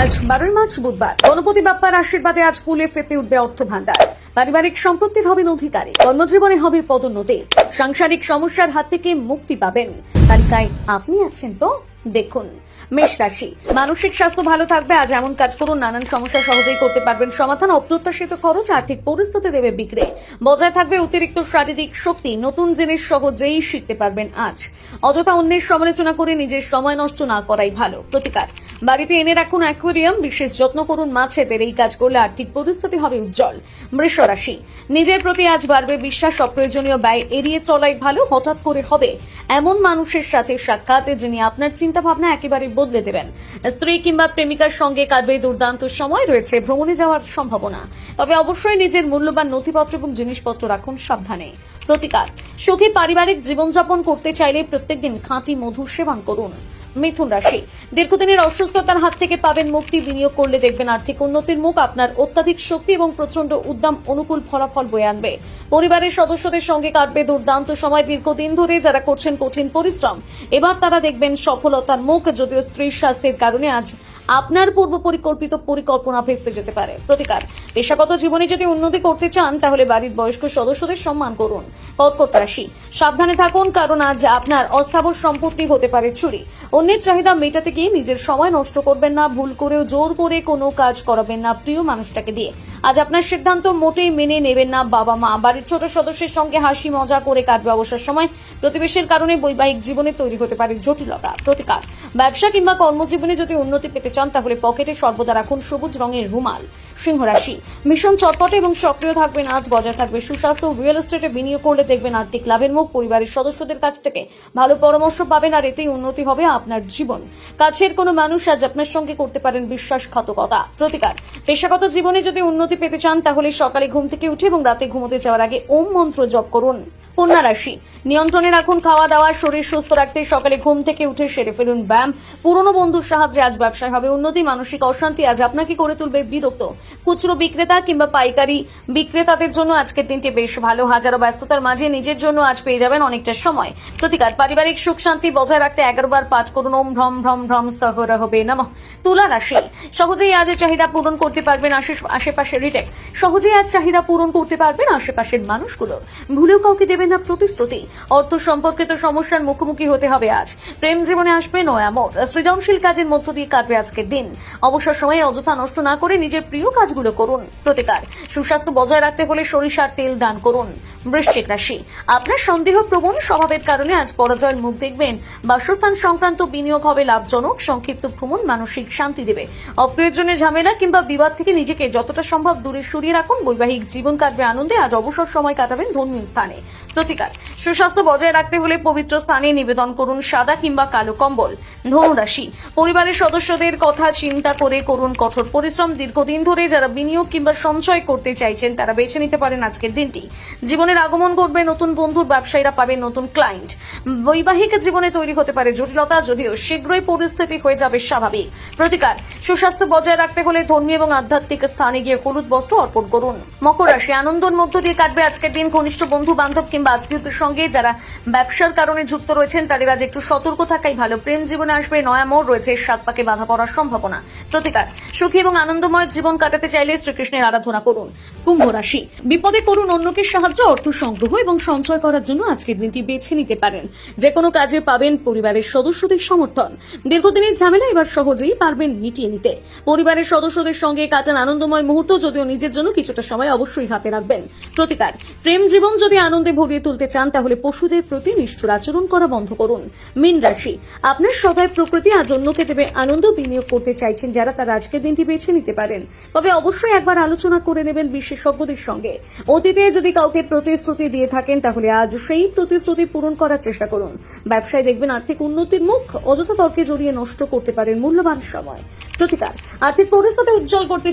আজ বারোই মার্চ বুধবার। গণপতি বাপ্পার আশীর্বাদে আজ ফুলে ফেপে উঠবে অর্থ ভান্ডার পারিবারিক সম্পত্তির হবেন অধিকারী কর্মজীবনে হবে পদোন্নতি। সাংসারিক সমস্যার হাত থেকে মুক্তি পাবেন। তালিকায় আপনি আছেন তো দেখুন। মেষ রাশি। মানসিক স্বাস্থ্য ভালো থাকবে, আজ এমন কাজ করুন, নানান সমস্যা সহজেই করতে পারবেন। সমাধান, অপ্রত্যাশিত খরচ, আর্থিক পরিস্থিতি দেবে বিগড়ে বজায় থাকবে অতিরিক্ত শারীরিক শক্তি, নতুন জিনিস সহজেই শিখতে পারবেন আজ। অযথা অন্যের সমালোচনা করে নিজের সময় নষ্ট না করাই ভালো। প্রতিকার। বাড়িতে এনে রাখুন অ্যাকোয়ারিয়াম, বিশেষ যত্ন করুন মাছেদের এই কাজ করলে আর্থিক পরিস্থিতি হবে উজ্জ্বল। বৃষ রাশি। নিজের প্রতি আজ বাড়বে বিশ্বাস, অপ্রয়োজনীয় ব্যয় এড়িয়ে চলাই ভালো, হঠাৎ করে হবে। এমন মানুষের সাথে সাক্ষাৎ, যিনি আপনার চিন্তা ভাবনা একেবারে বদলে দেবেন। স্ত্রী কিংবা প্রেমিকার সঙ্গে কাটবে দুর্দান্ত সময় রয়েছে, ভ্রমণে যাওয়ার সম্ভাবনা। তবে অবশ্যই নিজের মূল্যবান নথিপত্র এবং জিনিসপত্র রাখুন সাবধানে। প্রতিকার, সুখী পারিবারিক জীবনযাপন করতে চাইলে প্রত্যেকদিন খাঁটি মধু সেবন করুন। মিথুন রাশি। দীর্ঘদিনের অসুস্থতার হাত থেকে পাবেন মুক্তি, বিনিয়োগ করলে দেখবেন আর্থিক উন্নতির মুখ, আপনার অত্যাধিক শক্তি এবং প্রচণ্ড উদ্যম অনুকূল ফলাফল বয়ে আনবে। পরিবারের সদস্যদের সঙ্গে কাটবে দুর্দান্ত সময় দীর্ঘদিন ধরে যারা করছেন কঠিন পরিশ্রম। এবার তারা দেখবেন সফলতার মুখ, যদিও স্ত্রীর স্বাস্থ্যের কারণে আজ আপনার পূর্ব পরিকল্পিত পরিকল্পনা ভেস্তে যেতে পারে। প্রতিকার। পেশাগত জীবনে যদি উন্নতি করতে চান, তাহলে বাড়ির বয়স্ক সদস্যদের সম্মান করুন। কর্কট রাশি সাবধানে থাকুন, কারণ আজ আপনার অস্থাবর সম্পত্তি হতে পারে চুরি। অন্যের চাহিদা মেটাতে গিয়ে নিজের সময় নষ্ট করবেন না, ভুল করেও জোর করে কোনো কাজ করাবেন না প্রিয় মানুষটাকে দিয়ে। আজ আপনার সিদ্ধান্ত মোটেই মেনে নেবেন না বাবা মা। বাড়ির ছোট সদস্যের সঙ্গে হাসি মজা করে কাটবে অবসর সময়। প্রতিবেশীর কারণে বৈবাহিক জীবনে তৈরি হতে পারে জটিলতা। প্রতিকার। ব্যবসা কিংবা কর্মজীবনে যদি উন্নতি পেতে চান, তাহলে পকেটে সর্বদা রাখুন সবুজ রঙের রুমাল। সিংহ রাশি ভীষণ চটপটে এবং সক্রিয় থাকবেন আজ, বজায় থাকবে সুস্বাস্থ্য রিয়েল এস্টেটে বিনিয়োগ করলে দেখবেন আর্থিক লাভের মুখ পরিবারের সদস্যদের কাছ থেকে। ভালো পরামর্শ পাবেন আর এতেই উন্নতি হবে আপনার জীবন। কাছের কোনো মানুষ আজ আপনার সঙ্গে করতে পারেন বিশ্বাসঘাতকতা। প্রতিকার, পেশাগত জীবনে যদি উন্নতি পেতে চান, তাহলে সকালে ঘুম থেকে উঠে এবং রাতে ঘুমোতে যাওয়ার আগে ওম মন্ত্র জপ করুন। কন্যা রাশি, নিয়ন্ত্রণে রাখুন খাওয়া দাওয়া, শরীর সুস্থ রাখতে সকালে ঘুম থেকে উঠে সেরে ফেলুন ব্যায়াম। পুরনো বন্ধুর সাহায্যে আজ ব্যবসায় হবে উন্নতি, মানসিক অশান্তি আজ আপনাকে করে তুলবে বিরক্ত। খুচরো বিক্রেতা কিংবা পাইকারি বিক্রেতাদের জন্য আজকের দিনটি বেশ ভালো। হাজারো ব্যস্ততার মাঝে নিজের জন্য আজ পেয়ে যাবেন অনেকটা সময়। প্রতিকার, পারিবারিক সুখ, শান্তি বজায় রাখতে এগারো বার পাঠ করুন। ওম ভ্রম ভ্রম ভ্রম সহর হবে নমঃ তুলা রাশি, সহজেই আজ চাহিদা পূরণ করতে পারবেন আশে- আশেপাশের রিটেক সহজেই আজ চাহিদা পূরণ করতে পারবেন আশেপাশের মানুষগুলোর। ভুলেও কাউকে দেবেন না প্রতিশ্রুতি। অর্থ সম্পর্কিত সমস্যার মুখোমুখি হতে হবে আজ। প্রেম জীবনে আসবে নয়ামত সৃজনশীল কাজের মধ্য দিয়ে কাটবে আজকের দিন। অবসর সময়ে অযথা নষ্ট না করে নিজের প্রিয় কাজগুলো করুন। প্রতিকার। সুস্বাস্থ্য বজায় রাখতে হলে সরিষার তেল দান করুন। বৃশ্চিক রাশি। আপনার সন্দেহ প্রবণ স্বভাবের কারণে আজ পরাজয়ের মুখ দেখবেন। বাসস্থান সংক্রান্ত বিনিয়োগ হবে লাভজনক। সংক্ষিপ্ত ভ্রমণ মানসিক শান্তি দেবে। অপ্রয়োজনীয় ঝামেলা কিংবা বিবাদ থেকে নিজেকে যতটা সম্ভব দূরে সরিয়ে রাখুন। বৈবাহিক জীবন কাটবে আনন্দে। আজ অবসর সময় কাটাবেন ধর্মীয় স্থানে। প্রতিকার। সুস্বাস্থ্য বজায় রাখতে হলে পবিত্র স্থানে নিবেদন করুন সাদা কিংবা কালো কম্বল। ধনুরাশি। পরিবারের সদস্যদের কথা, চিন্তা করে করুন কঠোর পরিশ্রম। দীর্ঘদিন ধরে যারা বিনিয়োগ কিংবা সঞ্চয় করতে চাইছেন, তারা বেছে নিতে পারেন আজকের দিনটি। জীবনের আগমন ঘটবে, নতুন বন্ধুর ব্যবসায়ীরা পাবে নতুন ক্লায়েন্ট বৈবাহিক জীবনে তৈরি হতে পারে জটিলতা, যদিও শীঘ্রই পরিস্থিতি হয়ে যাবে স্বাভাবিক। প্রতিকার, সুস্বাস্থ্য বজায় রাখতে হলে ধর্মীয় এবং আধ্যাত্মিক স্থানে গিয়ে হলুদ বস্ত্র অর্পণ করুন। মকর রাশি, আনন্দর মধ্য দিয়ে কাটবে আজকের দিন। ঘনিষ্ঠ বন্ধু বান্ধব কিংবা আত্মীয়দের সঙ্গে যারা ব্যবসার কারণে যুক্ত রয়েছেন, তাদের আজ একটু সতর্ক থাকাই ভালো। প্রেম জীবনে আসবে, নয়া মোড় রয়েছে, সাত পাকে বাধা পড়ার সম্ভাবনা। প্রতিকার। সুখী এবং আনন্দময় জীবন কাটাতে চাইলে শ্রীকৃষ্ণের আরাধনা করুন। কুম্ভ রাশি। বিপদে করুন অন্যকে সাহায্য অর্থ সংগ্রহ এবং সঞ্চয় করার জন্য আজকের দিনটি বেছে নিতে পারেন। যে কোনো কাজে পাবেন পরিবারের সদস্যদের সমর্থন। দীর্ঘদিনের ঝামেলা এবার সহজেই পারবেন মিটিয়ে নিতে। পরিবারের সদস্যদের সঙ্গে কাটান আনন্দময় মুহূর্ত যদিও নিজের জন্য কিছুটা সময় অবশ্যই হাতে রাখবেন। প্রতিকার। প্রেম জীবন যদি আনন্দে ভরিয়ে তুলতে চান, তাহলে পশুদের প্রতি নিষ্ঠুর আচরণ করা বন্ধ করুন। মিন রাশি। আপনার সদয় প্রকৃতি আজ অন্যকে দেবে আনন্দ বিনিয়োগ করতে চাইছেন যারা তার আজকের দিনটি বেছে নিতে পারেন। তবে অবশ্যই একবার আলোচনা করে নেবেন বিশেষজ্ঞদের সঙ্গে। অতীতে যদি কাউকে প্রতিশ্রুতি দিয়ে থাকেন, তাহলে আজ সেই প্রতিশ্রুতি পূরণ করার চেষ্টা করুন। ব্যবসায় দেখবেন আর্থিক উন্নতির মুখ অযথা তর্কে জড়িয়ে নষ্ট করতে পারেন মূল্যবান সময়। প্রতিকার, আর্থিক পরিস্থিতি উজ্জ্বল করতে